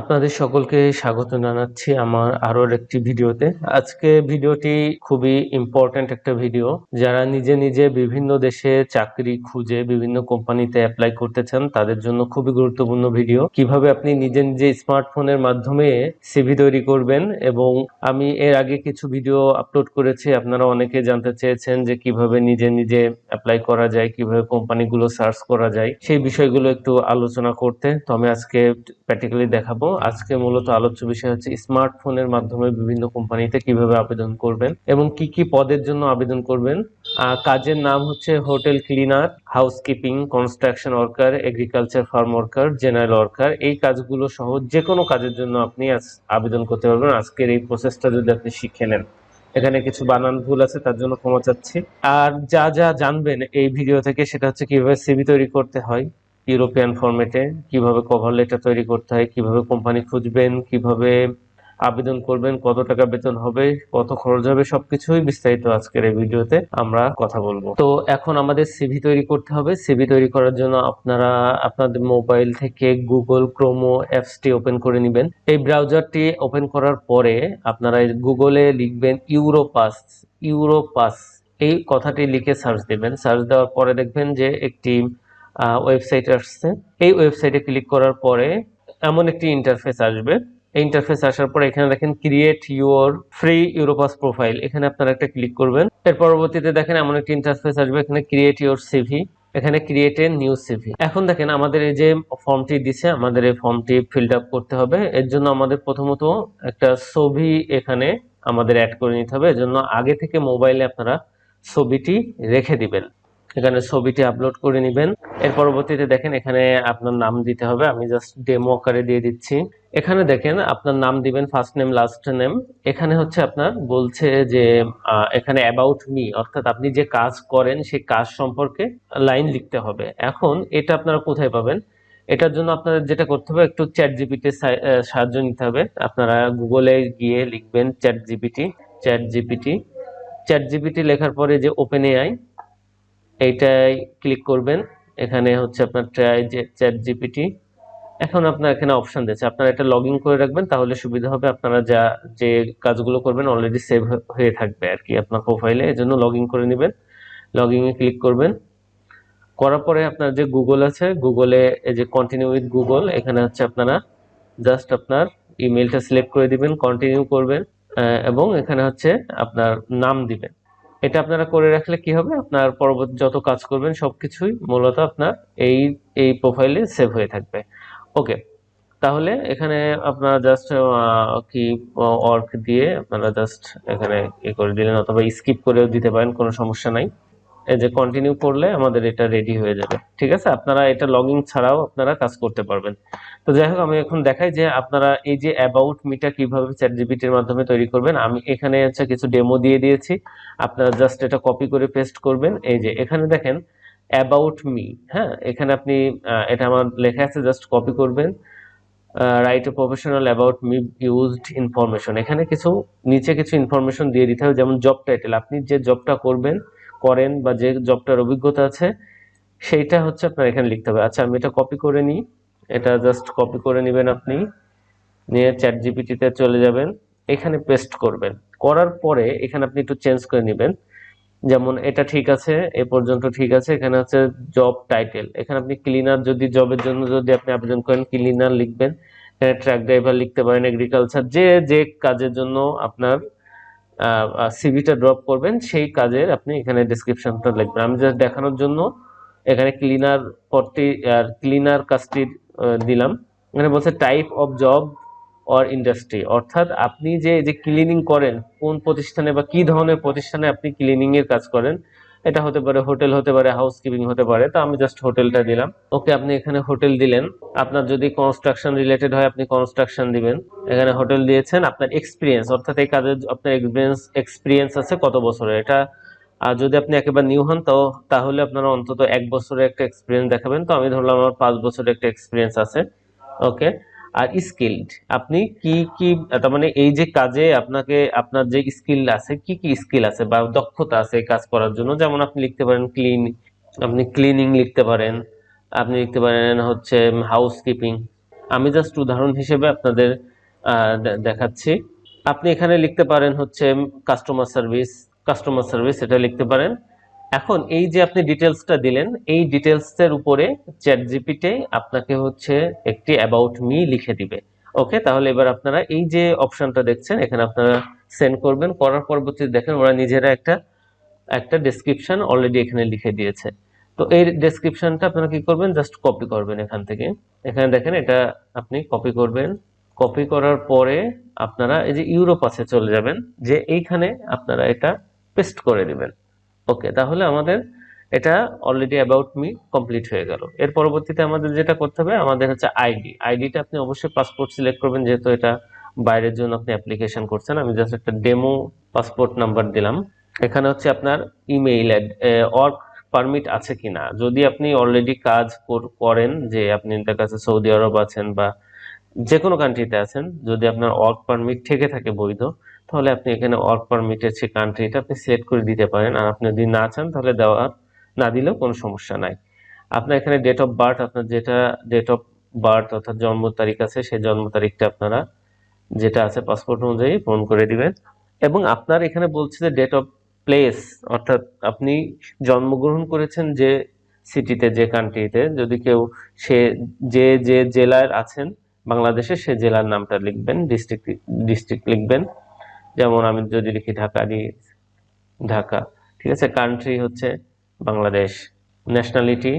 আপনাদের সকলকে স্বাগত জানাচ্ছি আমার আরও একটি ভিডিওতে। আজকে ভিডিওটি খুবই ইম্পর্ট্যান্ট একটা ভিডিও। যারা নিজে নিজে বিভিন্ন দেশে চাকরি খুঁজে বিভিন্ন কোম্পানিতে অ্যাপ্লাই করতে চান, তাদের জন্য খুবই গুরুত্বপূর্ণ ভিডিও। কীভাবে আপনি নিজে নিজে স্মার্টফোনের মাধ্যমে সিভি তৈরি করবেন এবং আমি এর আগে কিছু ভিডিও আপলোড করেছি, আপনারা অনেকে জানতে চেয়েছেন যে কীভাবে নিজে নিজে অ্যাপ্লাই করা যায়, কীভাবে কোম্পানিগুলো সার্চ করা যায়। সেই বিষয়গুলো একটু আলোচনা করতে। তো আমি আজকে প্র্যাকটিক্যালি দেখাবো। আজকে মূলত আলোচ্য বিষয় হচ্ছে স্মার্টফোনের মাধ্যমে বিভিন্ন কোম্পানিতে কীভাবে আবেদন করবেন এবং কি কি পদের জন্য আবেদন করবেন। কাজের নাম হচ্ছে hotel cleaner, housekeeping, construction worker, agriculture farm worker, general worker. এই কাজগুলো সহ যে কোনো কাজের জন্য আপনি আবেদন করতে পারবেন। আজকের এই প্রসেসটা যদি আপনি শিখে নেন। এখানে কিছু বানান ভুল আছে, তার জন্য ক্ষমা চাচ্ছি। আর যা যা জানবেন এই ভিডিও থেকে, সেটা হচ্ছে কীভাবে সিভি তৈরি করতে হয় ইউরোপিয়ান ফরম্যাটে কীভাবে কভার লেটার তৈরি করতে হয়, কীভাবে কোম্পানি খুঁজবেন, কীভাবে আবেদন করবেন, কত টাকা বেতন হবে, কত খরচ হবে, সবকিছুই বিস্তারিত আজকের এই ভিডিওতে আমরা কথা বলব। তো এখন আমাদের সিভি তৈরি করতে হবে। সিভি তৈরি করার জন্য আপনারা আপনাদের মোবাইল থেকে গুগল ক্রোমো অ্যাপসটি ওপেন করে নেবেন। এই ব্রাউজারটি ওপেন করার পরে আপনারা গুগলে লিখবেন ইউরোপাস ইউরোপাস এই কথাটি লিখে সার্চ দিবেন। সার্চ দেওয়ার পরে দেখবেন যে একটি ওয়েবসাইট আসছে। এই ওয়েবসাইটে ক্লিক করার পরে এমন একটি ইন্টারফেস আসবে। এই ইন্টারফেস আসার পরে এখানে দেখেন create your free Europass profile এখানে আপনারা একটা ক্লিক করবেন। এর পরবর্তীতে দেখেন, এমন একটি ইন্টারফেস আসবে, এখানে ক্রিয়েট ইউর সিভি এখানে ক্রিয়েট এ নিউ সিভি এখন দেখেন, আমাদের এই যে ফর্মটি দিছে, আমাদের এই ফর্মটি ফিল আপ করতে হবে। এর জন্য আমাদের প্রথমত একটা ছবি এখানে আমাদের অ্যাড করে নিতে হবে। এর জন্য আগে থেকে মোবাইলে আপনারা ছবিটি রেখে দিবেন। এখানে ছবিটি আপলোড করে নেবেন। এর পরবর্তীতে দেখেন এখানে আপনার নাম দিতে হবে। আমি জাস্ট ডেমো আকারে দিয়ে দিচ্ছি। এখানে দেখেন আপনার নাম দিবেন ফার্স্ট নেম লাস্ট নেম এখানে হচ্ছে আপনার বলছে যে এখানে অ্যাবাউট মি অর্থাৎ আপনি যে কাজ করেন সেই কাজ সম্পর্কে লাইন লিখতে হবে। এখন এটা আপনারা কোথায় পাবেন? এটার জন্য আপনাদের যেটা করতে হবে, একটু চ্যাট জিপিটি সাহায্য নিতে হবে। আপনারা গুগলে গিয়ে লিখবেন chat GPT chat GPT chat GPT লেখার পরে যে ওপেন এআই এইটাই ক্লিক করবেন। এখানে হচ্ছে আপনার ট্রাই যে চ্যাট জিপিটি এখন আপনার এখানে অপশন দিচ্ছে আপনারা এটা লগ করে রাখবেন, তাহলে সুবিধা হবে আপনারা যা, যে কাজগুলো করবেন অলরেডি সেভ হয়ে থাকবে আর কি আপনার প্রোফাইলে এজন্য লগ ইন করে নেবেন। লগ ইনে ক্লিক করবেন। করার পরে আপনার যে গুগল আছে গুগলে এই যে কন্টিনিউ উইথ গুগল এখানে হচ্ছে আপনারা জাস্ট আপনার ইমেলটা সিলেক্ট করে দিবেন কন্টিনিউ করবেন এবং এখানে হচ্ছে আপনার নাম দিবেন। এটা আপনারা করে রাখলে কি হবে? আপনার পরবর্তী যত কাজ করবেন সবকিছুই মূলত আপনার এই এই প্রোফাইলে সেভ হয়ে থাকবে। ওকে তাহলে এখানে আপনারা জাস্ট কি ওয়ার্ক দিয়ে আপনারা জাস্ট এখানে ই করে দিলেন অথবা স্কিপ করেও দিতে পারেন, কোনো সমস্যা নাই। এই যে কন্টিনিউ করলে আমাদের এটা রেডি হয়ে যাবে। ঠিক আছে? আপনারা এটা লগইন ছাড়াও আপনারা কাজ করতে পারবেন। তো যাই হোক, আমি এখন দেখাই যে আপনারা এই যে অ্যাবাউট মিটা কীভাবে চ্যাট জিপিটির মাধ্যমে তৈরি করবেন, আমি এখানে হচ্ছে কিছু ডেমো দিয়ে দিয়েছি। আপনারা জাস্ট এটা কপি করে পেস্ট করবেন। এই যে এখানে দেখেন অ্যাবাউট মি হ্যাঁ? এখানে আপনি এটা আমার লেখা আছে জাস্ট কপি করবেন। Write professional about me used information এখানে কিছু, নিচে কিছু ইনফরমেশন দিয়ে দিতে হবে, যেমন জব টাইটেল আপনি যে জবটা করবেন করেন বা যে জবটার অভিজ্ঞতা আছে, সেইটা হচ্ছে আপনার এখানে লিখতে হবে। আচ্ছা আমি এটা কপি করে নিই। এটা জাস্ট কপি করে নেবেন আপনি। নিয়ে চ্যাট জিপিটিতে চলে যাবেন। এখানে পেস্ট করবেন। করার পরে এখানে আপনি একটু চেঞ্জ করে নেবেন। যেমন, এটা ঠিক আছে, এ পর্যন্ত ঠিক আছে, এখানে হচ্ছে জব টাইটেল এখানে আপনি ক্লিনার যদি জবের জন্য যদি আপনি আবেদন করেন ক্লিনার লিখবেন। ট্রাক ড্রাইভার লিখতে পারেন এগ্রিকালচার যে যে কাজের জন্য আপনার সিভিটা ড্রপ করবেন, সেই কাজের আপনি এখানে ডেসক্রিপশনটা লিখবেন। আমি জাস্ট দেখানোর জন্য এখানে ক্লিনার পদটি, আর ক্লিনার কাজটি দিলাম। এখানে বলছে type of job or industry অর্থাৎ আপনি যে যে ক্লিনিং করেন, কোন প্রতিষ্ঠানে বা কি ধরনের প্রতিষ্ঠানে আপনি ক্লিনিং এর কাজ করেন এটা হতে পারে হোটেল, হতে পারে হাউস কিপিং হতে পারে, তো আমি জাস্ট হোটেলটা দিলাম। ওকে, আপনি এখানে হোটেল দিলেন। আপনার যদি কনস্ট্রাকশন রিলেটেড হয়, আপনি কনস্ট্রাকশন দিবেন। এখানে হোটেল দিয়েছেন, আপনার এক্সপিরিয়েন্স অর্থাৎ এই কাজের, আপনার এক্সপিরিয়েন্স এক্সপিরিয়েন্স আছে কত বছরের? এটা আর যদি আপনি একেবারে নিউ হন, তো তাহলে আপনারা অন্তত এক বছরের একটা এক্সপিরিয়েন্স দেখাবেন। তো আমি ধরলাম আমার পাঁচ বছরের একটা এক্সপিরিয়েন্স আছে। ওকে আর স্কিলড আপনি কি কি, তার মানে এই যে কাজে আপনাকে, আপনার যে স্কিল আছে, কি কি স্কিল আছে বা দক্ষতা আছে কাজ করার জন্য? যেমন আপনি লিখতে পারেন ক্লিন আপনি ক্লিনিং লিখতে পারেন, আপনি লিখতে পারেন হচ্ছে হাউস কিপিং আমি জাস্ট উদাহরণ হিসেবে আপনাদের দেখাচ্ছি। আপনি এখানে লিখতে পারেন হচ্ছে কাস্টমার সার্ভিস কাস্টমার সার্ভিস এটা লিখতে পারেন। এখন এই যে আপনি ডিটেলসটা দিলেন, এই ডিটেলসের উপরে চ্যাট জিপিটি আপনাকে হচ্ছে একটি অ্যাবাউট মি লিখে দিবে। ওকে তাহলে এবার আপনারা এই যে অপশনটা দেখছেন, এখানে আপনারা সেন্ড করবেন, করার পরবর্তীতে দেখেন ওরা নিজেরা একটা একটা ডেসক্রিপশন অলরেডি এখানে লিখে দিয়েছে। তো এই ডেসক্রিপশনটা আপনারা কি করবেন? জাস্ট কপি করবেন এখান থেকে। এখানে দেখেন এটা আপনি কপি করবেন। কপি করার পরে আপনারা এই যে ইউরোপ আছে চলে যাবেন, যে এইখানে আপনারা এটা পেস্ট করে দিবেন। ওকে তাহলে আমাদের এটা অলরেডি অ্যাবাউট মি কমপ্লিট হয়ে গেল। এর পরবর্তীতে আমাদের যেটা করতে হবে, আমাদের হচ্ছে আইডি আইডিটা আপনি অবশ্যই পাসপোর্ট সিলেক্ট করবেন, যেহেতু এটা বাইরের জন্য আপনি অ্যাপ্লিকেশন করছেন। আমি জাস্ট একটা ডেমো পাসপোর্ট নাম্বার দিলাম। এখানে হচ্ছে আপনার ইমেইল ওয়ার্ক পারমিট আছে কিনা। যদি আপনি অলরেডি কাজ কর- করেন যে আপনি তার কাছে সৌদি আরব আছেন বা যে কোনো কান্ট্রিতে আছেন, যদি আপনার ওয়ার্ক পারমিট থেকে থাকে বৈধ তাহলে আপনি এখানে ওয়ার্ক পারমিটের যে কান্ট্রিটা আপনি সিলেক্ট করে দিতে পারেন। আর আপনি যদি না চান, তাহলে দেওয়া না দিলেও কোনো সমস্যা নাই। আপনার এখানে ডেট অফ বার্থ আপনার যেটা ডেট অফ বার্থ অর্থাৎ জন্ম তারিখ আছে, সেই জন্ম তারিখটা আপনারা যেটা আছে পাসপোর্ট অনুযায়ী পূরণ করে দিবেন। এবং আপনার এখানে বলছে যে ডেট অফ প্লেস অর্থাৎ আপনি জন্মগ্রহণ করেছেন যে সিটিতে যে কান্ট্রিতে যদি কেউ সে, যে যে জেলার আছেন, বাংলাদেশে, সে জেলার নামটা লিখবেন ডিস্ট্রিক্ট ডিস্ট্রিক্ট লিখবেন। যেমন আমি যদি লিখি ঢাকা দি ঢাকা, ঠিক আছে? কান্ট্রি হচ্ছে বাংলাদেশ। ন্যাশনালিটি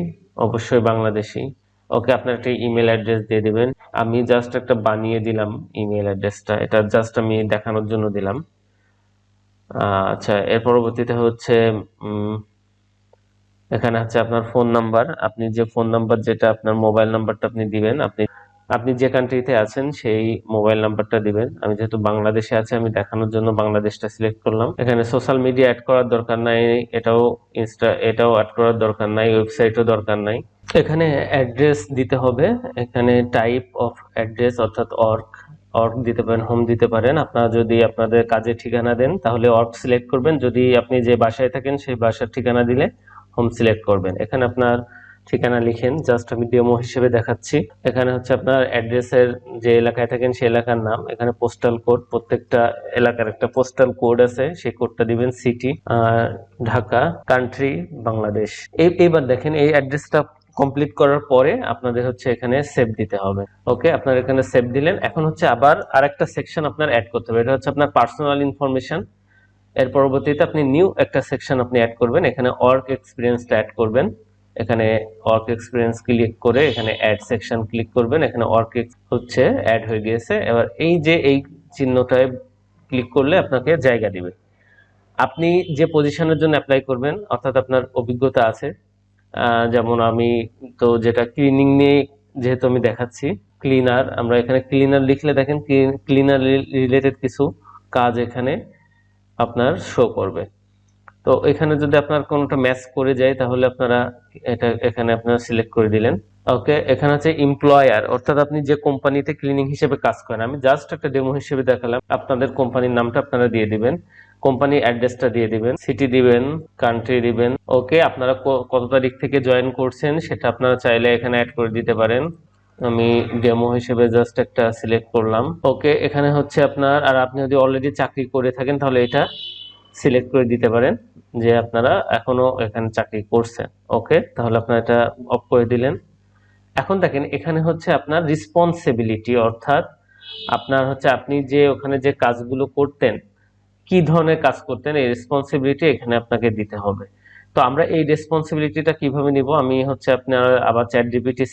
অবশ্যই বাংলাদেশি। ওকে, আপনার একটা ইমেল অ্যাড্রেস দিয়ে দিবেন। আমি জাস্ট একটা বানিয়ে দিলাম ইমেল অ্যাড্রেসটা এটা জাস্ট আমি দেখানোর জন্য দিলাম। আচ্ছা এর পরবর্তীতে হচ্ছে এখানে হচ্ছে আপনার ফোন নাম্বার আপনি যে ফোন নাম্বার যেটা আপনার মোবাইল নাম্বারটা আপনি দিবেন, আপনি আপনি যে কান্ট্রিতে আছেন, সেই মোবাইল নাম্বারটা দিবেন। আমি যেহেতু বাংলাদেশে আছি, আমি দেখানোর জন্য বাংলাদেশটা সিলেক্ট করলাম। এখানে সোশ্যাল মিডিয়া অ্যাড করার দরকার নাই, এটাও ইনস্টা এটাও অ্যাড করার দরকার নাই ওয়েবসাইটও দরকার নাই। এখানে অ্যাড্রেস দিতে হবে। এখানে টাইপ অফ অ্যাড্রেস অর্থাৎ অর্ক অর্ক দিতে পারেন হোম দিতে পারেন। আপনারা যদি আপনাদের কাজের ঠিকানা দেন, তাহলে অর্ক সিলেক্ট করবেন। যদি আপনি যে বাসায় থাকেন, সেই বাসার ঠিকানা দিলে হোম সিলেক্ট করবেন। এখানে আপনার ঠিকানা লিখেন, জাস্ট আমি ডেমো হিসেবে দেখাচ্ছি। এখানে হচ্ছে আপনার অ্যাড্রেসের যে এলাকায় থাকেন সেই এলাকার নাম। এখানে পোস্টাল কোড প্রত্যেকটা এলাকার একটা পোস্টাল কোড আছে, সেই কোডটা দিবেন সিটি আর ঢাকা কান্ট্রি বাংলাদেশ। এই এইবার দেখেন, এই অ্যাড্রেসটা কমপ্লিট করার পরে আপনাদের হচ্ছে এখানে সেভ দিতে হবে। ওকে আপনার এখানে সেভ দিলেন। এখন হচ্ছে আবার আরেকটা সেকশন আপনার অ্যাড করতে হবে। এটা হচ্ছে আপনার পার্সোনাল ইনফরমেশন এর পরবর্তীতে আপনি নিউ একটা সেকশন আপনি অ্যাড করবেন। এখানে ওয়ার্ক এক্সপিরিয়েন্সটা অ্যাড করবেন। এখানে ওয়ার্ক এক্সপিরিয়েন্স ক্লিক করে এখানে অ্যাড সেকশন ক্লিক করবেন, এখানে ওয়ার্ক হচ্ছে অ্যাড হয়ে গিয়েছে। এবার এই যে এই চিহ্নটায় ক্লিক করলে আপনাকে জায়গা দিবে। আপনি যে পজিশনের জন্য অ্যাপ্লাই করবেন, অর্থাৎ আপনার অভিজ্ঞতা আছে যেমন আমি তো যেটা ক্লিনিং নিয়ে যেহেতু আমি দেখাচ্ছি ক্লিনার আমরা এখানে ক্লিনার লিখলে দেখেন ক্লিনার রিলেটেড কিছু কাজ এখানে আপনার শো করবে। তো এখানে যদি আপনার কোনোটা ম্যাচ করে যায়, তাহলে আপনারা এটা এখানে আপনারা সিলেক্ট করে দিলেন। ওকে এখানে হচ্ছে এমপ্লয়ার অর্থাৎ আপনি যে কোম্পানিতে ক্লিনিং হিসেবে কাজ করেন, আমি জাস্ট একটা ডেমো হিসেবে দেখালাম, আপনাদের কোম্পানির নামটা আপনারা দিয়ে দিবেন কোম্পানি অ্যাড্রেসটা দিয়ে দিবেন সিটি দিবেন কান্ট্রি দিবেন। ওকে আপনারা কত তারিখ থেকে জয়েন করছেন, সেটা আপনারা চাইলে এখানে অ্যাড করে দিতে পারেন। আমি ডেমো হিসেবে জাস্ট একটা সিলেক্ট করলাম। ওকে এখানে হচ্ছে আপনার, আর আপনি যদি অলরেডি চাকরি করে থাকেন, তাহলে এটা সিলেক্ট করে দিতে পারেন। যে আপনারা এখনও এখানে চাকরি করছেন। ওকে তাহলে আপনারা এটা অফ করে দিলেন। এখন দেখেন, এখানে হচ্ছে আপনার রেসপন্সিবিলিটি অর্থাৎ আপনার হচ্ছে আপনি যে ওখানে যে কাজগুলো করতেন, কি ধরনের কাজ করতেন, এই রেসপন্সিবিলিটি এখানে আপনাকে দিতে হবে। তো আমরা এই রেসপন্সিবিলিটিটা কীভাবে নিব? আমি হচ্ছে আপনার আবার চ্যাট জিপিটি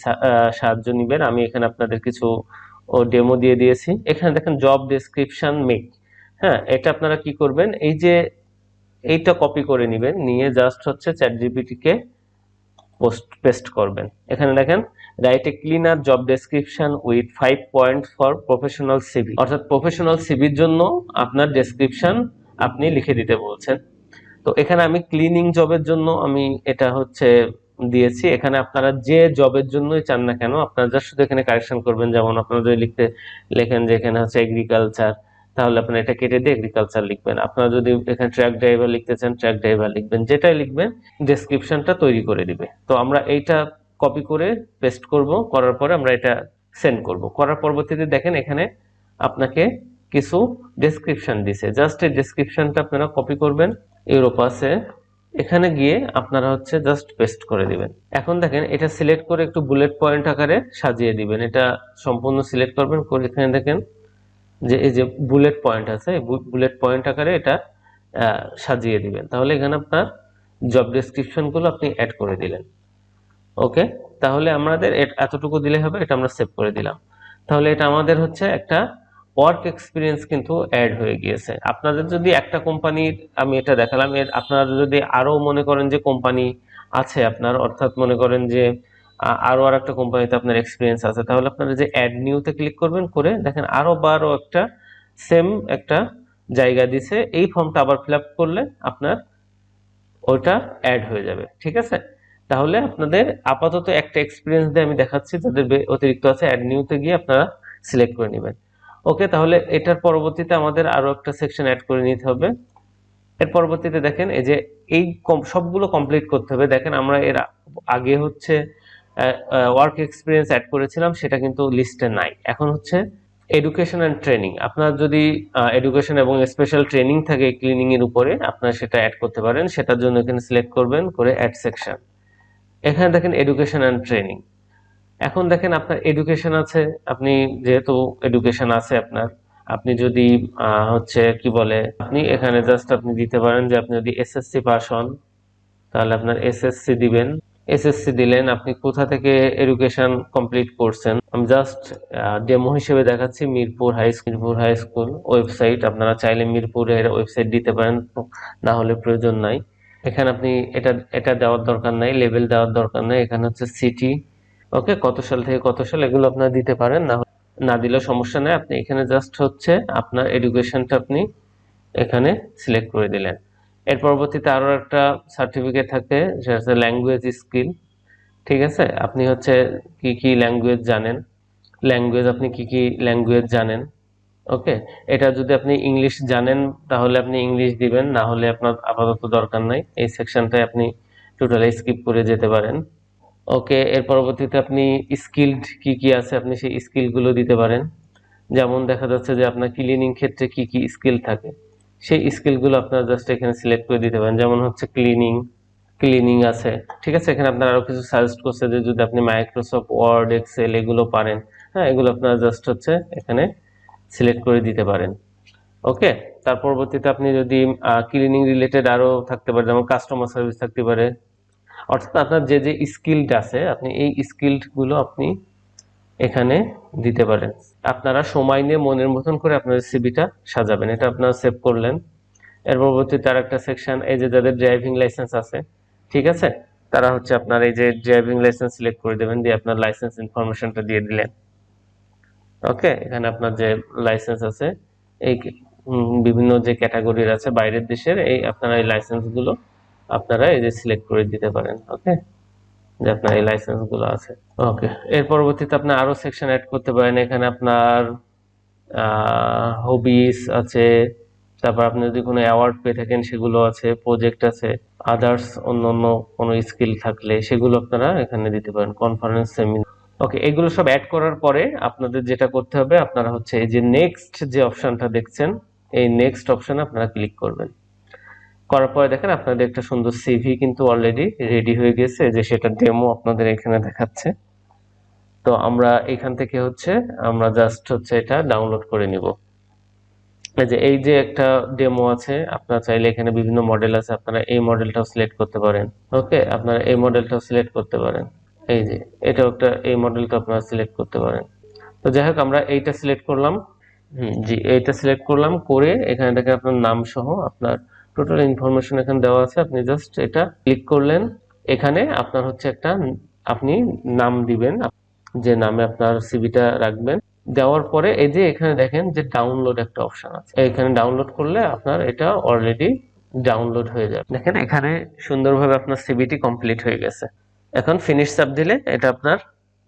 সাহায্য নিবেন। আমি এখানে আপনাদের কিছু ও ডেমো দিয়ে দিয়েছি। এখানে দেখেন জব ডেসক্রিপশন মেক হ্যাঁ এটা আপনারা কি করবেন? এই যে এইটা কপি করে নেবেন, নিয়ে জাস্ট হচ্ছে চ্যাট জিপিটিকে পোস্ট পেস্ট করবেন। এখানে দেখেন write a cleaner job description with five point for professional CV অর্থাৎ প্রফেশনাল সিভির জন্য আপনার ডেসক্রিপশন আপনি লিখে দিতে বলছেন। তো এখানে আমি ক্লিনিং জবের জন্য আমি এটা হচ্ছে দিয়েছি। এখানে আপনারা যে জবের জন্যই চান না কেন, আপনারা জাস্ট শুধু এখানে কারেকশন করবেন। যেমন আপনারা যদি লিখতে, লেখেন যে এখানে হচ্ছে এগ্রিকালচার তাহলে আপনি এটা কেটে দিয়ে এগ্রিকালচার লিখবেন। আপনারা যদি এখানে ট্রাক ড্রাইভার লিখতে চান ট্রাক ড্রাইভার লিখবেন, যেটাই লিখবেন ডেসক্রিপশনটা তৈরি করে দিবে। তো আমরা এইটা কপি করে পেস্ট করব, করার পরে আমরা এটা সেন্ড করব। করার পরবর্তীতে দেখেন এখানে আপনাকে কিছু ডেসক্রিপশন দিছে। জাস্ট এই ডেসক্রিপশনটা আপনারা কপি করবেন ইউরোপাসে এখানে গিয়ে আপনারা হচ্ছে জাস্ট পেস্ট করে দিবেন। এখন দেখেন, এটা সিলেক্ট করে একটু বুলেট পয়েন্ট আকারে সাজিয়ে দিবেন। এটা সম্পূর্ণ সিলেক্ট করবেন, করে এখানে দেখেন যে, এই যে বুলেট পয়েন্ট আছে বুলেট পয়েন্ট আকারে এটা সাজিয়ে দিবেন। তাহলে এখানে আপনার জব ডেসক্রিপশনগুলো আপনি অ্যাড করে দিলেন। ওকে তাহলে আমাদের এতটুকু দিলে হবে, এটা আমরা সেভ করে দিলাম। তাহলে এটা আমাদের হচ্ছে একটা ওয়ার্ক এক্সপিরিয়েন্স কিন্তু অ্যাড হয়ে গিয়েছে। আপনাদের যদি একটা কোম্পানির আমি এটা দেখালাম আপনারা যদি আরও মনে করেন যে কোম্পানি আছে আপনার, অর্থাৎ মনে করেন যে আরও আর একটা কোম্পানিতে আপনার এক্সপিরিয়েন্স আছে। তাহলে আপনারা যে অ্যাড নিউতে ক্লিক করবেন, করে দেখেন আরও বারো একটা সেম একটা জায়গা দিছে। এই ফর্মটা আবার ফিল আপ করলে আপনার ওটা অ্যাড হয়ে যাবে। ঠিক আছে? তাহলে আপনাদের আপাতত একটা এক্সপিরিয়েন্স দিয়ে আমি দেখাচ্ছি, যাদের অতিরিক্ত আছে অ্যাড নিউতে গিয়ে আপনারা সিলেক্ট করে নেবেন। ওকে তাহলে এটার পরবর্তীতে আমাদের আরও একটা সেকশন অ্যাড করে নিতে হবে। এর পরবর্তীতে দেখেন, এই যে এই সবগুলো কমপ্লিট করতে হবে। দেখেন আমরা এর আগে হচ্ছে ওয়ার্ক এক্সপিরিয়েন্স অ্যাড করেছিলাম, সেটা কিন্তু লিস্টে নাই। এখন হচ্ছে এডুকেশন অ্যান্ড ট্রেনিং আপনার যদি এডুকেশন এবং স্পেশাল ট্রেনিং থাকে ক্লিনিং এর উপরে, আপনার সেটা অ্যাড করতে পারেন। সেটার জন্য এখানে সিলেক্ট করবেন করে অ্যাড সেকশন এখানে দেখেন এডুকেশন অ্যান্ড ট্রেনিং এখন দেখেন আপনার এডুকেশন আছে, আপনি যেহেতু এডুকেশন আছে আপনার, আপনি যদি হচ্ছে কি বলে, আপনি এখানে জাস্ট আপনি দিতে পারেন যে আপনি যদি এসএসসি পাস হন, তাহলে আপনার এসএসসি দিবেন। এসএসসি দিলেন, আপনি কোথা থেকে এডুকেশন কমপ্লিট করছেন? আমি জাস্ট ডেমো হিসেবে দেখাচ্ছি Mirpur high school Mirpur high school website আপনারা চাইলে মিরপুরের ওয়েবসাইট দিতে পারেন, না হলে প্রয়োজন নাই। এখানে আপনি এটা এটা দেওয়ার দরকার নাই লেভেল দেওয়ার দরকার নাই। এখানে হচ্ছে সিটি ওকে কত সাল থেকে কত সাল এগুলো আপনারা দিতে পারেন, না না দিলেও সমস্যা নেই। আপনি এখানে জাস্ট হচ্ছে আপনার এডুকেশনটা আপনি এখানে সিলেক্ট করে দিলেন। এর পরবর্তীতে আরও একটা সার্টিফিকেট থাকে, সেটা হচ্ছে ল্যাঙ্গুয়েজ স্কিল ঠিক আছে? আপনি হচ্ছে কি কি ল্যাঙ্গুয়েজ জানেন? ল্যাঙ্গুয়েজ আপনি কি কি ল্যাঙ্গুয়েজ জানেন? ওকে এটা যদি আপনি ইংলিশ জানেন, তাহলে আপনি ইংলিশ দিবেন, না হলে আপনার আপাতত দরকার নাই। এই সেকশনটায় আপনি টোটালি স্কিপ করে যেতে পারেন। ওকে এর পরবর্তীতে আপনি স্কিলড কি কি আছে, আপনি সেই স্কিলগুলো দিতে পারেন। যেমন দেখা যাচ্ছে যে আপনার ক্লিনিং ক্ষেত্রে কি কি স্কিল থাকে। সেই স্কিলগুলো আপনারা জাস্ট এখানে সিলেক্ট করে দিতে পারেন। যেমন হচ্ছে ক্লিনিং ক্লিনিং আছে। ঠিক আছে, এখানে আপনারা আরও কিছু সাজেস্ট করছে যে যদি আপনি মাইক্রোসফট ওয়ার্ড এক্সেল এগুলো পারেন হ্যাঁ এগুলো আপনারা জাস্ট হচ্ছে এখানে সিলেক্ট করে দিতে পারেন। ওকে তার পরবর্তীতে আপনি যদি ক্লিনিং রিলেটেড আরও থাকতে পারে, যেমন কাস্টমার সার্ভিস থাকতে পারে। অর্থাৎ আপনার যে যে স্কিলড আছে, আপনি এই স্কিলডগুলো আপনি এখানে দিতে পারেন। আপনারা সময় নিয়ে মনের মতন করে আপনাদের সিভিটা সাজাবেন। এটা আপনারা সেভ করলেন। এর পরবর্তীতে আর একটা সেকশন এই যে যাদের ড্রাইভিং লাইসেন্স আছে, ঠিক আছে? তারা হচ্ছে আপনার এই যে ড্রাইভিং লাইসেন্স সিলেক্ট করে দেবেন, দিয়ে আপনার লাইসেন্স ইনফরমেশনটা দিয়ে দিলেন। ওকে এখানে আপনার যে লাইসেন্স আছে, এই বিভিন্ন যে ক্যাটাগরির আছে বাইরের দেশের, এই আপনারা এই লাইসেন্সগুলো আপনারা এই যে সিলেক্ট করে দিতে পারেন। ওকে যে আপনার এই লাইসেন্সগুলো আছে। ওকে এর পরবর্তীতে আপনি আরও সেকশন অ্যাড করতে পারেন। এখানে আপনার হবিস আছে, তারপর আপনি যদি কোনো অ্যাওয়ার্ড পেয়ে থাকেন, সেগুলো আছে প্রজেক্ট আছে আদার্স অন্য অন্য কোনো স্কিল থাকলে সেগুলো আপনারা এখানে দিতে পারেন কনফারেন্স সেমিনার ওকে এগুলো সব অ্যাড করার পরে আপনাদের যেটা করতে হবে, আপনারা হচ্ছে এই যে নেক্সট যে অপশনটা দেখছেন, এই নেক্সট অপশনে আপনারা ক্লিক করবেন। করার পরে দেখেন আপনাদের একটা সুন্দর সিভি কিন্তু অলরেডি রেডি হয়ে গেছে, যে সেটা ডেমো আপনাদের এখানে দেখাচ্ছে। তো আমরা এখান থেকে হচ্ছে, আমরা জাস্ট হচ্ছে এটা ডাউনলোড করে নিব। এই যে এই যে একটা ডেমো আছে, আপনারা চাইলে এখানে বিভিন্ন মডেল আছে, আপনারা এই মডেলটাও সিলেক্ট করতে পারেন। ওকে আপনারা এই মডেলটাও সিলেক্ট করতে পারেন। এই যে, এটাও একটা, এই মডেলটা আপনারা সিলেক্ট করতে পারেন। তো যাই হোক, আমরা এইটা সিলেক্ট করলাম। জি, এইটা সিলেক্ট করলাম, করে এখানে দেখেন আপনার নাম সহ আপনার টোটাল ইনফরমেশন এখানে দেওয়া আছে। আপনি জাস্ট এটা ক্লিক করলেন। এখানে আপনার হচ্ছে একটা, আপনি নাম দিবেন। যে নামে আপনার সিভিটা রাখবেন। দেওয়ার পরে এই যে এখানে দেখেন যে ডাউনলোড একটা অপশন আছে। এখানে ডাউনলোড করলে আপনার এটা অলরেডি ডাউনলোড হয়ে যাবে। দেখেন এখানে সুন্দরভাবে আপনার সিভিটি কমপ্লিট হয়ে গেছে। এখন ফিনিশ চাপ দিলে এটা আপনার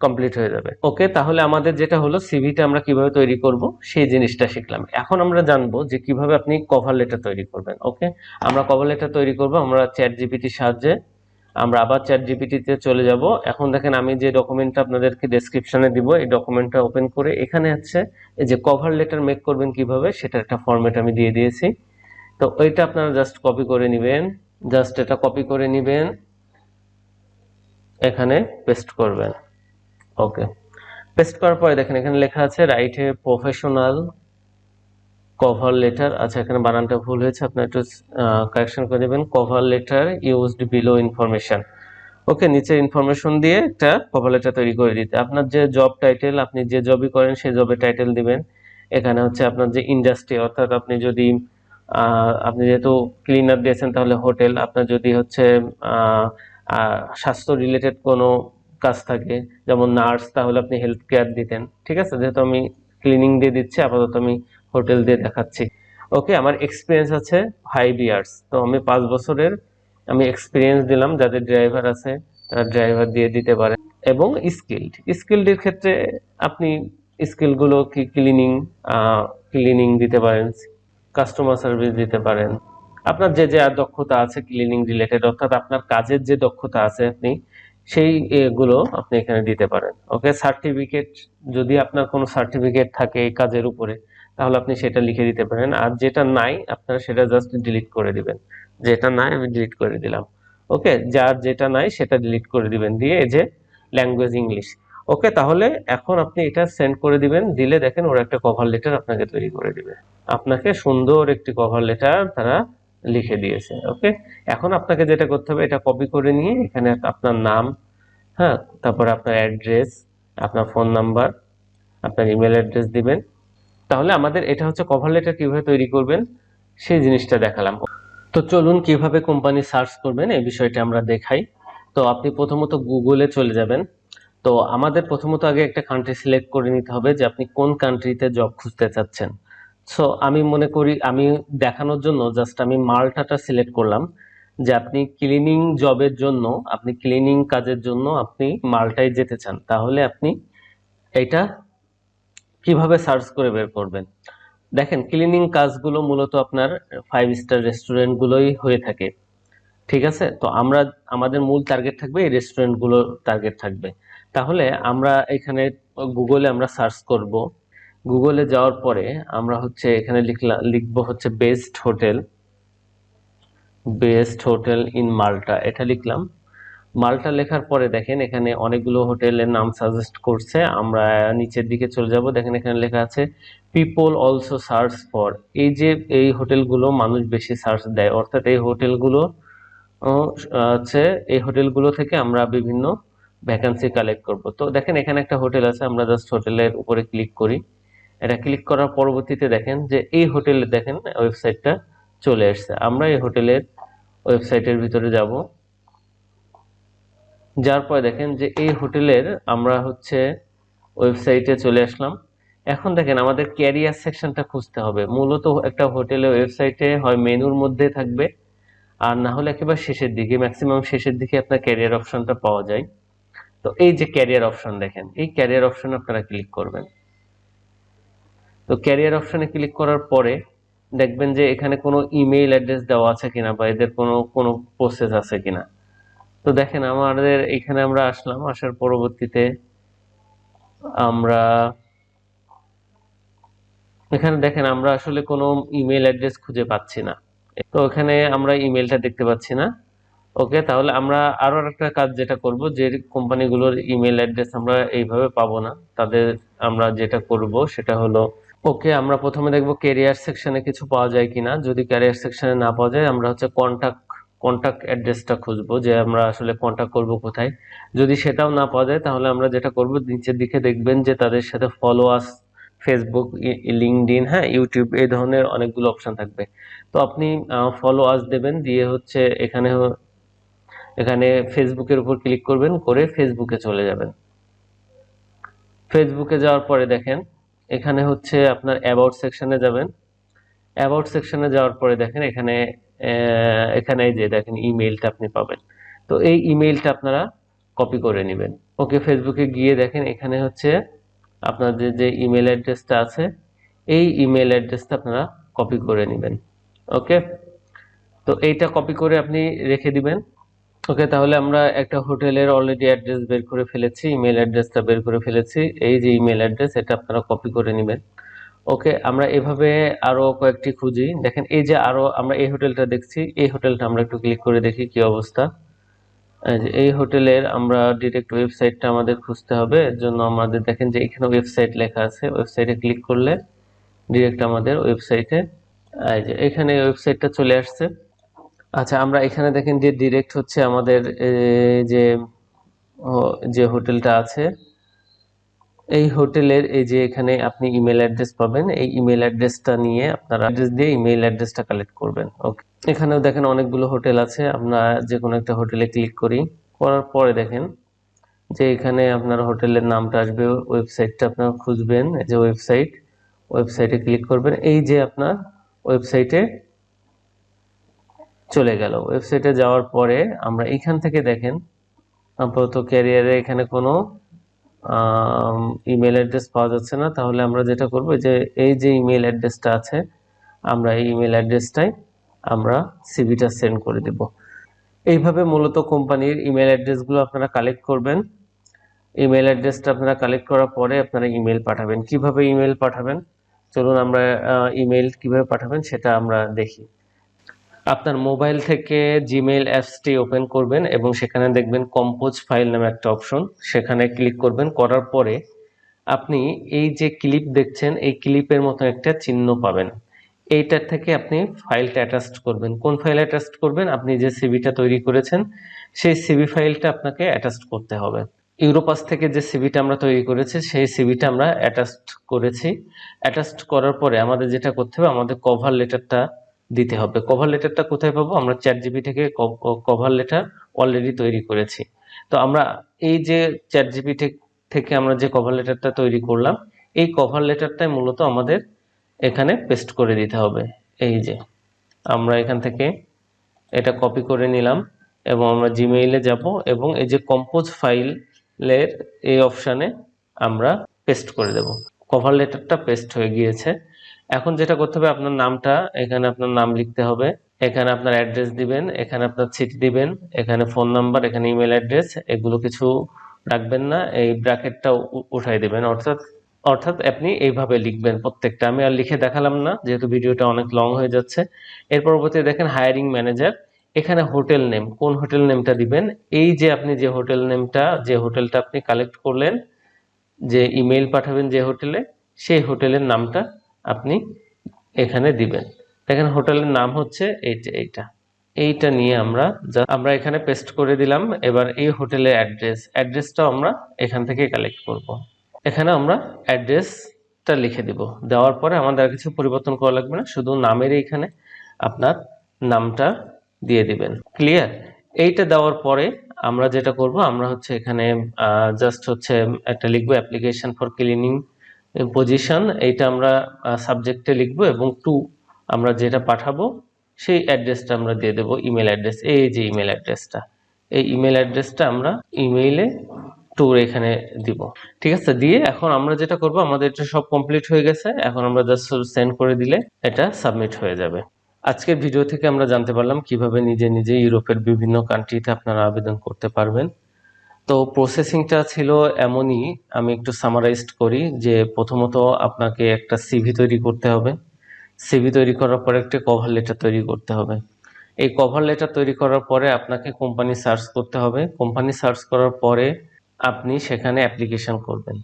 কমপ্লিট হয়ে যাবে। ওকে তাহলে আমাদের যেটা হলো সিভিটা আমরা কীভাবে তৈরি করব, সেই জিনিসটা শিখলাম। এখন আমরা জানব যে কীভাবে আপনি কভার লেটার তৈরি করবেন ওকে আমরা কভার লেটার তৈরি করব, আমরা চ্যাট জিপিটির সাহায্যে। আমরা আবার চ্যাট জিপিটিতে চলে যাব। এখন দেখেন, আমি যে ডকুমেন্টটা আপনাদেরকে ডেসক্রিপশনে দিব, এই ডকুমেন্টটা ওপেন করে, এখানে হচ্ছে যে কভার লেটার মেক করবেন কীভাবে সেটা একটা ফরম্যাট আমি দিয়ে দিয়েছি। তো ওইটা আপনারা জাস্ট কপি করে নেবেন জাস্ট এটা কপি করে নেবেন, এখানে পেস্ট করবেন। ওকে। পেস্ট করার পরে দেখেন, এখানে লেখা আছে রাইট প্রফেশনাল কভার লেটার আচ্ছা এখানে বানানটা ভুল হয়েছে, আপনি একটু কারেকশন করে দেবেন cover letter used below information okay, নিচে ইনফরমেশন দিয়ে একটা কভার লেটার তৈরি করে দিতে। আপনার যে জব টাইটেল আপনি যে জবই করেন, সেই জবের টাইটেল দিবেন। এখানে হচ্ছে আপনার যে ইন্ডাস্ট্রি অর্থাৎ আপনি যদি আপনি যেহেতু ক্লিনার দিয়েছেন, তাহলে হোটেল আপনার যদি হচ্ছে স্বাস্থ্য রিলেটেড কোনো কাজ থাকে। যেমন নার্স, তাহলে আপনি হেলথ কেয়ার দিতেন। ঠিক আছে? যেহেতু আমি ক্লিনিং দিয়ে দিচ্ছি, আপাতত আমি হোটেল দিয়ে দেখাচ্ছি। ওকে আমার এক্সপিরিয়েন্স আছে ফাইভ ইয়ার্স তো আমি পাঁচ বছরের আমি এক্সপিরিয়েন্স দিলাম যাদের ড্রাইভার আছে, তারা ড্রাইভার দিয়ে দিতে পারেন এবং স্কিল্ড স্কিল্ডের ক্ষেত্রে আপনি স্কিলগুলো কি ক্লিনিং ক্লিনিং দিতে পারেন কাস্টমার সার্ভিস দিতে পারেন। আপনার যে যে দক্ষতা আছে ক্লিনিং রিলেটেড অর্থাৎ আপনার কাজের যে দক্ষতা আছে আপনি সেই গুলো আপনি এখানে দিতে পারেন। ওকে সার্টিফিকেট যদি আপনার কোনো সার্টিফিকেট থাকে এই কাজের উপরে, তাহলে আপনি সেটা লিখে দিতে পারেন। আর যেটা নাই, আপনারা সেটা জাস্ট ডিলিট করে দিবেন। যেটা নাই, আমি ডিলিট করে দিলাম। ওকে, যার যেটা নাই, সেটা ডিলিট করে দিবেন। দিয়ে এই যে ল্যাঙ্গুয়েজ ইংলিশ ওকে, তাহলে এখন আপনি এটা সেন্ড করে দিবেন। দিলে দেখেন ওরা একটা কভার লেটার আপনাকে তৈরি করে দিবে। আপনাকে সুন্দর একটি কভার লেটার তারা লিখে দিয়েছে ওকে এখন আপনাকে যেটা করতে হবে, এটা কপি করে নিয়ে এখানে আপনার নাম হ্যাঁ? তারপরে আপনার অ্যাড্রেস আপনার ফোন নাম্বার আপনার ইমেল অ্যাড্রেস দিবেন। তাহলে আমাদের এটা হচ্ছে কভার লেটার কীভাবে তৈরি করবেন, সেই জিনিসটা দেখালাম। তো চলুন কীভাবে কোম্পানি সার্চ করবেন, এই বিষয়টা আমরা দেখাই। তো আপনি প্রথমত গুগলে চলে যাবেন। তো আমাদের প্রথমত আগে একটা কান্ট্রি সিলেক্ট করে নিতে হবে যে আপনি কোন কান্ট্রিতে জব খুঁজতে চাচ্ছেন। সো আমি মনে করি, আমি দেখানোর জন্য জাস্ট আমি মাল্টাটা সিলেক্ট করলাম যে আপনি ক্লিনিং জবের জন্য, আপনি ক্লিনিং কাজের জন্য আপনি মাল্টায় যেতে চান। তাহলে আপনি এটা কীভাবে সার্চ করে বের করবেন? দেখেন ক্লিনিং কাজগুলো মূলত আপনার ফাইভ স্টার রেস্টুরেন্টগুলোই হয়ে থাকে। ঠিক আছে? তো আমরা, আমাদের মূল টার্গেট থাকবে, এই রেস্টুরেন্টগুলো টার্গেট থাকবে। তাহলে আমরা এখানে গুগলে আমরা সার্চ করব। গুগলে যাওয়ার পরে আমরা হচ্ছে এখানে লিখলাম লিখব হচ্ছে best hotel best hotel in Malta এটা লিখলাম। মালটা লেখার পরে দেখেন এখানে অনেকগুলো হোটেলের নাম সাজেস্ট করছে। আমরা নিচের দিকে চলে যাব। দেখেন এখানে লেখা আছে পিপল অলসো সার্চ ফর এই যে এই হোটেলগুলো মানুষ বেশি সার্চ দেয়। অর্থাৎ এই হোটেলগুলো হচ্ছে এই হোটেলগুলো থেকে আমরা বিভিন্ন ভ্যাকান্সি কালেক্ট করব। তো দেখেন এখানে একটা হোটেল আছে। আমরা জাস্ট হোটেলের উপরে ক্লিক করি। এটা ক্লিক করার পরবর্তীতে দেখেন যে এই হোটেলে দেখেন ওয়েবসাইটটা চলে আসছে আমরা এই হোটেলের ওয়েবসাইটের ভিতরে যাব। যার পরে দেখেন যে এই হোটেলের আমরা হচ্ছে ওয়েবসাইটে চলে আসলাম। এখন দেখেন আমাদের ক্যারিয়ার সেকশনটা খুঁজতে হবে। মূলত একটা হোটেলের ওয়েবসাইটে হয় মেনুর মধ্যে থাকবে। আর না হলে একেবারে শেষের দিকে ম্যাক্সিমাম শেষের দিকে আপনার ক্যারিয়ার অপশনটা পাওয়া যায়। তো এই যে ক্যারিয়ার অপশন দেখেন, এই ক্যারিয়ার অপশন আপনারা ক্লিক করবেন। তো ক্যারিয়ার অপশনে ক্লিক করার পরে দেখবেন যে এখানে কোনো ইমেইল অ্যাড্রেস দেওয়া আছে কিনা বা এদের কোনো কোনো প্রসেস আছে কিনা। তো দেখেন আমাদের এখানে আমরা আসলাম, আসার পরবর্তীতে আমরা এখানে দেখেন আমরা আসলে কোনো ইমেল অ্যাড্রেস খুঁজে পাচ্ছি না। তো এখানে আমরা ইমেলটা দেখতে পাচ্ছি না। ওকে, তাহলে আমরা আরও একটা কাজ যেটা করব, যে কোম্পানিগুলোর ইমেল অ্যাড্রেস আমরা এইভাবে পাবো না। তাদের আমরা যেটা করব সেটা হলো ওকে, আমরা প্রথমে দেখব ক্যারিয়ার সেকশনে কিছু পাওয়া যায় কিনা। যদি ক্যারিয়ার সেকশনে না পাওয়া যায়, আমরা হচ্ছে কন্টাক্ট কন্ট্যাক্ট অ্যাড্রেসটা খুঁজবো যে আমরা আসলে কন্ট্যাক্ট করব কোথায়। যদি সেটাও না পাওয়া যায়, তাহলে আমরা যেটা করব, নিচের দিকে দেখবেন যে তাদের সাথে ফলো আস ফেসবুক লিঙ্কডিন হ্যাঁ ইউটিউব এই ধরনের অনেকগুলো অপশন থাকবে। তো আপনি ফলো আস দেবেন, দিয়ে হচ্ছে এখানে এখানে ফেসবুকের উপর ক্লিক করবেন, করে ফেসবুকে চলে যাবেন। ফেসবুকে যাওয়ার পরে দেখেন এখানে হচ্ছে আপনার অ্যাবাউট সেকশনে যাবেন। অ্যাবাউট সেকশনে যাওয়ার পরে দেখেন এখানে এখানে যে দেখেন ইমেইলটা আপনি পাবেন। তো এই ইমেইলটা আপনারা কপি করে নেবেন। ওকে ফেসবুকে গিয়ে দেখেন এখানে হচ্ছে আপনাদের যে ইমেল অ্যাড্রেসটা আছে, এই ইমেল অ্যাড্রেসটা আপনারা কপি করে নেবেন। ওকে তো এইটা কপি করে আপনি রেখে দিবেন। ওকে তাহলে আমরা একটা হোটেলের অলরেডি অ্যাড্রেস বের করে ফেলেছি ইমেল অ্যাড্রেসটা বের করে ফেলেছি। এই যে ইমেল অ্যাড্রেস এটা আপনারা কপি করে নেবেন। ওকে আমরা এভাবে আরও কয়েকটি খুঁজি। দেখেন, এই যে আরও আমরা এই হোটেলটা দেখছি, এই হোটেলটা আমরা একটু ক্লিক করে দেখি কি অবস্থা। এই হোটেলের আমরা ডিরেক্ট ওয়েবসাইটটা আমাদের খুঁজতে হবে, এর জন্য আমাদের দেখেন যে এখানে ওয়েবসাইট লেখা আছে। ওয়েবসাইটে ক্লিক করলে ডিরেক্ট আমাদের ওয়েবসাইটে এখানে ওয়েবসাইটটা চলে আসছে। আচ্ছা আমরা এখানে দেখেন যে ডিরেক্ট হচ্ছে আমাদের যে যে হোটেলটা আছে, এই হোটেলের, এই যে এখানে আপনি ইমেল অ্যাড্রেস পাবেন, এই ইমেল অ্যাড্রেসটা নিয়ে আপনারা অ্যাড্রেস দিয়ে ইমেল অ্যাড্রেসটা কালেক্ট করবেন। ওকে এখানেও দেখেন অনেকগুলো হোটেল আছে, আমরা যে কোনো একটা হোটেলে ক্লিক করি। করার পরে দেখেন যে এখানে আপনার হোটেলের নামটা আসবে ওয়েবসাইটটা আপনারা খুঁজবেন যে ওয়েবসাইট ওয়েবসাইটে ক্লিক করবেন। এই যে আপনার ওয়েবসাইটে চলে গেল। ওয়েবসাইটে যাওয়ার পরে আমরা এখান থেকে দেখেন, আপাতত ক্যারিয়ারে এখানে কোনো ইমেল অ্যাড্রেস পাওয়া যাচ্ছে না। তাহলে আমরা যেটা করব যে, এই যে ইমেল অ্যাড্রেসটা আছে, আমরা এই ইমেল অ্যাড্রেসটাই আমরা সিভিটা সেন্ড করে দেব। এইভাবে মূলত কোম্পানির ইমেল অ্যাড্রেসগুলো আপনারা কালেক্ট করবেন। ইমেল অ্যাড্রেসটা আপনারা কালেক্ট করার পরে আপনারা ইমেল পাঠাবেন। কীভাবে ইমেল পাঠাবেন? চলুন আমরা ইমেল কীভাবে পাঠাবেন সেটা আমরা দেখি। আপনার মোবাইল থেকে জিমেইল অ্যাপসটি ওপেন করবেন এবং সেখানে দেখবেন কম্পোজ ফাইল নামে একটা অপশন সেখানে ক্লিক করবেন। করার পরে আপনি এই যে ক্লিপ দেখছেন, এই ক্লিপের মতো একটা চিহ্ন পাবেন। এইটার থেকে আপনি ফাইলটা অ্যাটাচড করবেন। কোন ফাইল অ্যাটাচড করবেন? আপনি যে সিভিটা তৈরি করেছেন, সেই সিভি ফাইলটা আপনাকে অ্যাটাচড করতে হবে। ইউরোপাস থেকে যে সিভিটা আমরা তৈরি করেছি, সেই সিভিটা আমরা অ্যাটাচড করেছি। অ্যাটাচড করার পরে আমাদের যেটা করতে হবে, আমাদের কভার লেটারটা দিতে হবে। কভার লেটারটা কোথায় পাবো? আমরা চ্যাট জিবি থেকে কভার লেটার অলরেডি তৈরি করেছি। তো আমরা এই যে চ্যাট জিবি থেকে আমরা যে কভার লেটারটা তৈরি করলাম, এই কভার লেটারটাই মূলত আমাদের এখানে পেস্ট করে দিতে হবে। এই যে, আমরা এখান থেকে এটা কপি করে নিলাম এবং আমরা জিমেইলে যাব এবং এই যে কম্পোজ ফাইলের এই অপশানে আমরা পেস্ট করে দেব। কভার লেটারটা পেস্ট হয়ে গিয়েছে। এখন যেটা করতে হবে, আপনার নামটা, এখানে আপনার নাম লিখতে হবে, এখানে আপনার অ্যাড্রেস দিবেন, এখানে আপনার সিটি দিবেন, এখানে ফোন নাম্বার এখানে ইমেল অ্যাড্রেস এগুলো কিছু রাখবেন না, এই ব্র্যাকেটটা উঠাই দেবেন। অর্থাৎ অর্থাৎ আপনি এইভাবে লিখবেন প্রত্যেকটা। আমি আর লিখে দেখালাম না, যেহেতু ভিডিওটা অনেক লং হয়ে যাচ্ছে। এর পরবর্তী দেখেন হায়ারিং ম্যানেজার এখানে হোটেল নেম কোন হোটেল নেমটা দিবেন? এই যে আপনি যে হোটেল নেমটা যে হোটেলটা আপনি কালেক্ট করলেন, যে ইমেল পাঠাবেন যে হোটেলে সেই হোটেলের নামটা আপনি এখানে দিবেন। দেখেন হোটেলের নাম হচ্ছে এইটা এইটা। এইটা নিয়ে আমরা যা- আমরা এখানে পেস্ট করে দিলাম। এবার এই হোটেলের অ্যাড্রেস, অ্যাড্রেসটাও আমরা এখান থেকে কালেক্ট করব। এখানে আমরা অ্যাড্রেসটা লিখে দিব। দেওয়ার পরে আমাদের আর কিছু পরিবর্তন করা লাগবে না, শুধু নামের এইখানে আপনার নামটা দিয়ে দিবেন। ক্লিয়ার এইটা দেওয়ার পরে আমরা যেটা করব, আমরা হচ্ছে এখানে জাস্ট হচ্ছে একটা লিখব অ্যাপ্লিকেশন ফর ক্লিনিং পজিশন এইটা আমরা সাবজেক্টে লিখব এবং টু আমরা যেটা পাঠাবো, সেই অ্যাড্রেসটা আমরা দিয়ে দেবো ইমেল অ্যাড্রেস এই যে ইমেল অ্যাড্রেসটা এই ইমেল অ্যাড্রেসটা আমরা ইমেইলে ট্যুর এখানে দিব। ঠিক আছে? দিয়ে এখন আমরা যেটা করব, আমাদের এটা সব কমপ্লিট হয়ে গেছে, এখন আমরা জাস্ট সেন্ড করে দিলে এটা সাবমিট হয়ে যাবে। আজকের ভিডিও থেকে আমরা জানতে পারলাম কীভাবে নিজে নিজে ইউরোপের বিভিন্ন কান্ট্রিতে আপনারা আবেদন করতে পারবেন। তো প্রসেসিংটা ছিল এমনই, আমি একটু সামারাইজড করি যে প্রথমত আপনাকে একটা সিভি তৈরি করতে হবে। সিভি তৈরি করার পরে একটা কভার লেটার তৈরি করতে হবে। এই কভার লেটার তৈরি করার পরে আপনাকে কোম্পানি সার্চ করতে হবে। কোম্পানি সার্চ করার পরে আপনি সেখানে অ্যাপ্লিকেশন করবেন।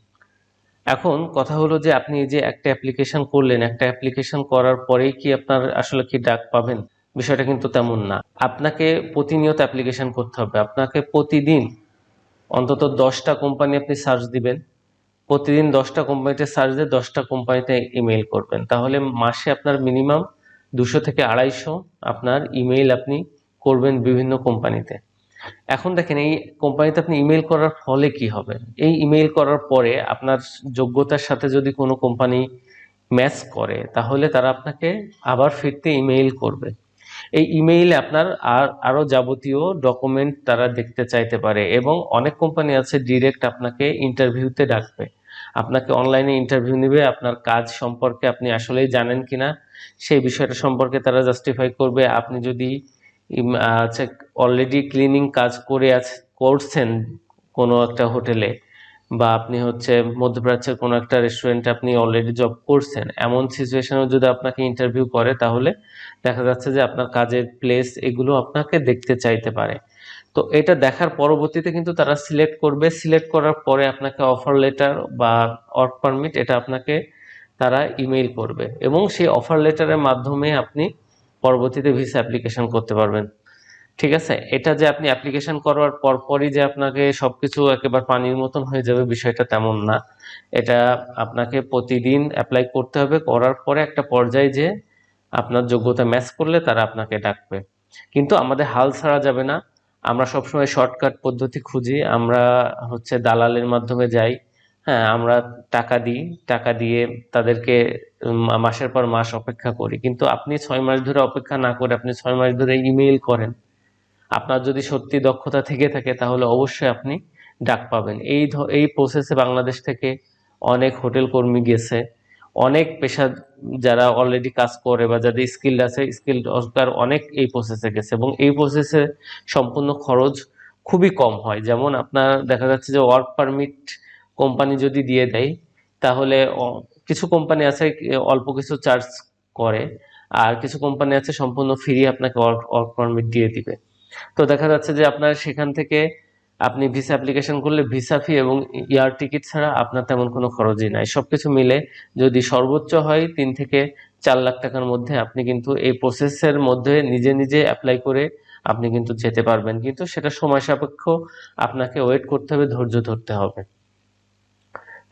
এখন কথা হলো যে আপনি যে একটা অ্যাপ্লিকেশন করলেন, একটা অ্যাপ্লিকেশন করার পরেই কি আপনার আসলে কি ডাক পাবেন? বিষয়টা কিন্তু তেমন না। আপনাকে প্রতিনিয়ত অ্যাপ্লিকেশন করতে হবে। আপনাকে প্রতিদিন অন্তত দশটা কোম্পানি আপনি সার্চ দিবেন। প্রতিদিন দশটা কোম্পানিতে সার্চ দিয়ে দশটা কোম্পানিতে ইমেল করবেন। তাহলে মাসে আপনার মিনিমাম দুশো থেকে আড়াইশো আপনার ইমেইল আপনি করবেন বিভিন্ন কোম্পানিতে এখন দেখেন, এই কোম্পানিতে আপনি ইমেল করার ফলে কি হবে? এই ইমেল করার পরে আপনার যোগ্যতার সাথে যদি কোনো কোম্পানি ম্যাচ করে, তাহলে তারা আপনাকে আবার ফিরতে ইমেইল করবে। এই ইমেইলে আপনার আর আরও যাবতীয় ডকুমেন্ট তারা দেখতে চাইতে পারে এবং অনেক কোম্পানি আছে ডিরেক্ট আপনাকে ইন্টারভিউতে ডাকবে। আপনাকে অনলাইনে ইন্টারভিউ নেবে, আপনার কাজ সম্পর্কে আপনি আসলেই জানেন কিনা, সেই বিষয়টা সম্পর্কে তারা জাস্টিফাই করবে। আপনি যদি আচ্ছা অলরেডি ক্লিনিং কাজ করে আছে, করছেন কোনো একটা হোটেলে বা আপনি হচ্ছে মধ্যপ্রাচ্যের কোনো একটা রেস্টুরেন্টে আপনি অলরেডি জব করছেন, এমন সিচুয়েশনেও যদি আপনাকে ইন্টারভিউ করে, তাহলে দেখা যাচ্ছে যে আপনার কাজের প্লেস এগুলো আপনাকে দেখতে চাইতে পারে। তো এটা দেখার পরবর্তীতে কিন্তু তারা সিলেক্ট করবে। সিলেক্ট করার পরে আপনাকে অফার লেটার বা ওয়ার্ক পারমিট এটা আপনাকে তারা ইমেইল করবে এবং সেই অফার লেটারের মাধ্যমে আপনি পরবর্তীতে ভিসা অ্যাপ্লিকেশন করতে পারবেন। ঠিক আছে? এটা যে আপনি অ্যাপ্লিকেশন করার পরপরই যে আপনাকে সবকিছু একেবারে পানির মতন হয়ে যাবে বিষয়টা তেমন না। এটা আপনাকে প্রতিদিন অ্যাপ্লাই করতে হবে। করার পরে একটা পর্যায়ে যে আপনার যোগ্যতা ম্যাচ করলে তারা আপনাকে ডাকবে। কিন্তু আমাদের হাল ছাড়া যাবে না। আমরা সবসময় শর্টকাট পদ্ধতি খুঁজি। আমরা হচ্ছে দালালের মাধ্যমে যাই। হ্যাঁ আমরা টাকা দিই। টাকা দিয়ে তাদেরকে মাসের পর মাস অপেক্ষা করি। কিন্তু আপনি ছয় মাস ধরে অপেক্ষা না করে আপনি ছয় মাস ধরে ইমেইল করেন। আপনার যদি সত্যি দক্ষতা থেকে থাকে, তাহলে অবশ্যই আপনি ডাক পাবেন। এই এই প্রসেসে বাংলাদেশ থেকে অনেক হোটেল কর্মী গেছে। অনেক পেশা যারা অলরেডি কাজ করে বা যাদের স্কিল আছে স্কিল অস্কার অনেক এই প্রসেসে গেছে এবং এই প্রসেসে সম্পূর্ণ খরচ খুবই কম হয়। যেমন আপনার দেখা যাচ্ছে যে ওয়ার্ক পারমিট কোম্পানি যদি দিয়ে দেয়, তাহলে কিছু কোম্পানি আছে অল্প কিছু চার্জ করে, আর কিছু কোম্পানি আছে সম্পূর্ণ ফ্রি আপনাকে ওয়ার্ক পারমিট দিয়ে দিবে। তো দেখা যাচ্ছে যে আপনার সেখান থেকে আপনি ভিসা অ্যাপ্লিকেশন করলে ভিসা ফি এবং ইয়ার টিকিট ছাড়া আপনার তেমন কোনো খরচই নাই। সবকিছু মিলে যদি সর্বোচ্চ হয় তিন থেকে চার লাখ টাকার মধ্যে আপনি কিন্তু এই প্রসেসের মধ্যে নিজে নিজে অ্যাপ্লাই করে আপনি কিন্তু যেতে পারবেন। কিন্তু সেটা সময় সাপেক্ষ আপনাকে ওয়েট করতে হবে, ধৈর্য ধরতে হবে।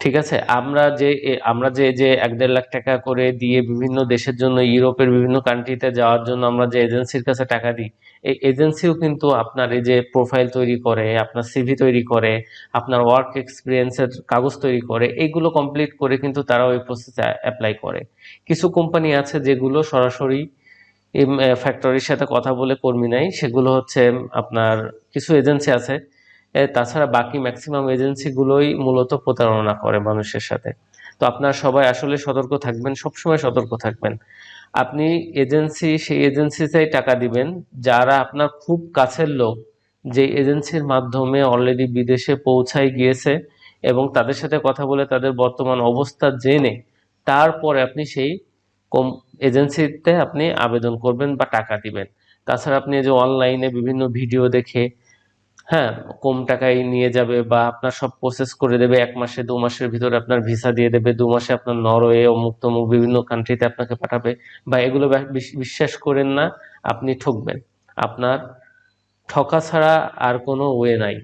ঠিক আছে? আমরা যে আমরা যে যে এক দেড় লাখ টাকা করে দিয়ে বিভিন্ন দেশের জন্য, ইউরোপের বিভিন্ন কান্ট্রিতে যাওয়ার জন্য আমরা যে এজেন্সির কাছে টাকা দিই, এই এজেন্সিও কিন্তু আপনার এই যে প্রোফাইল তৈরি করে, আপনার সিভি তৈরি করে, আপনার ওয়ার্ক এক্সপিরিয়েন্সের কাগজ তৈরি করে, এইগুলো কমপ্লিট করে কিন্তু তারা ওই প্রসেসে অ্যাপ্লাই করে। কিছু কোম্পানি আছে যেগুলো সরাসরি ফ্যাক্টরির সাথে কথা বলে কর্মী নেয় সেগুলো হচ্ছে আপনার কিছু এজেন্সি আছে তাছাড়া বাকি ম্যাক্সিমাম এজেন্সিগুলোই মূলত প্রতারণা করে মানুষের সাথে। তো আপনার সবাই আসলে সতর্ক থাকবেন, সবসময় সতর্ক থাকবেন। আপনি এজেন্সি সেই এজেন্সিতেই টাকা দিবেন, যারা আপনার খুব কাছের লোক, যে এজেন্সির মাধ্যমে অলরেডি বিদেশে পৌঁছায় গিয়েছে এবং তাদের সাথে কথা বলে তাদের বর্তমান অবস্থা জেনে, তারপরে আপনি সেই কম এজেন্সিতে আপনি আবেদন করবেন বা টাকা দিবেন। তাছাড়া আপনি যে অনলাইনে বিভিন্ন ভিডিও দেখে হ্যাঁ কম টাকায় নিয়ে যাবে বা আপনার সব প্রসেস করে দেবে। এক মাসে, দু মাসের ভিতরে আপনার ভিসা দিয়ে দেবে। দু মাসে আপনার নরওয়ে, অমুক তমুক বিভিন্ন কান্ট্রিতে আপনাকে পাঠাবে। বা এগুলো বিশ্বাস করেন না, আপনি ঠকবেন। আপনার ঠকা ছাড়া আর কোনো ওয়ে নাই।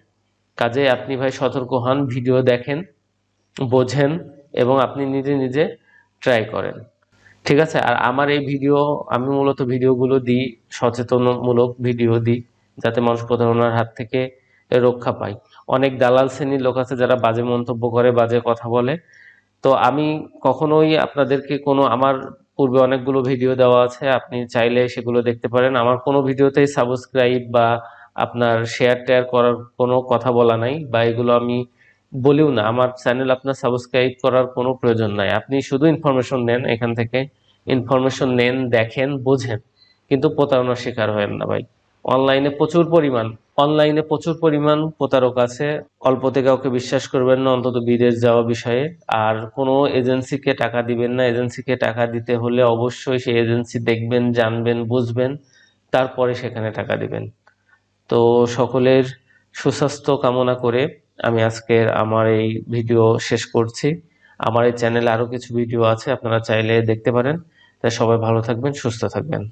কাজে আপনি ভাই সতর্ক হন ভিডিও দেখেন, বোঝেন এবং আপনি নিজে নিজে ট্রাই করেন। ঠিক আছে? আর আমার এই ভিডিও আমি মূলত ভিডিওগুলো দিই, সচেতনমূলক ভিডিও দিই। যাতে মানুষ প্রতারণার হাত থেকে রক্ষা পায়। অনেক দালাল শ্রেণির লোক আছে যারা বাজে মন্তব্য করে, বাজে কথা বলে। তো আমি কখনোই আপনাদেরকে কোনো, আমার পূর্বে অনেকগুলো ভিডিও দেওয়া আছে, আপনি চাইলে সেগুলো দেখতে পারেন। আমার কোনো ভিডিওতেই সাবস্ক্রাইব বা আপনার শেয়ার টেয়ার করার কোনো কথা বলা নাই বা এগুলো আমি বলিও না। আমার চ্যানেল আপনার সাবস্ক্রাইব করার কোনো প্রয়োজন নাই। আপনি শুধু ইনফরমেশন নেন, এখান থেকে ইনফরমেশন নেন, দেখেন, বোঝেন। কিন্তু প্রতারণার শিকার হয়েন না ভাই। অনলাইনে প্রচুর পরিমাণ। অনলাইনে প্রচুর পরিমাণ প্রতারক আছে। অল্পতে কাউকে বিশ্বাস করবেন না, অন্তত বিদেশ যাওয়া বিষয়ে। আর কোনো এজেন্সিকে টাকা দিবেন না। এজেন্সিকে টাকা দিতে হলে অবশ্যই সেই এজেন্সি দেখবেন, জানবেন, বুঝবেন। তারপরে সেখানে টাকা দিবেন। তো সকলের সুস্বাস্থ্য কামনা করে আমি আজকের আমার এই ভিডিও শেষ করছি। আমার এই চ্যানেলে আরও কিছু ভিডিও আছে, আপনারা চাইলে দেখতে পারেন। তাই সবাই ভালো থাকবেন, সুস্থ থাকবেন।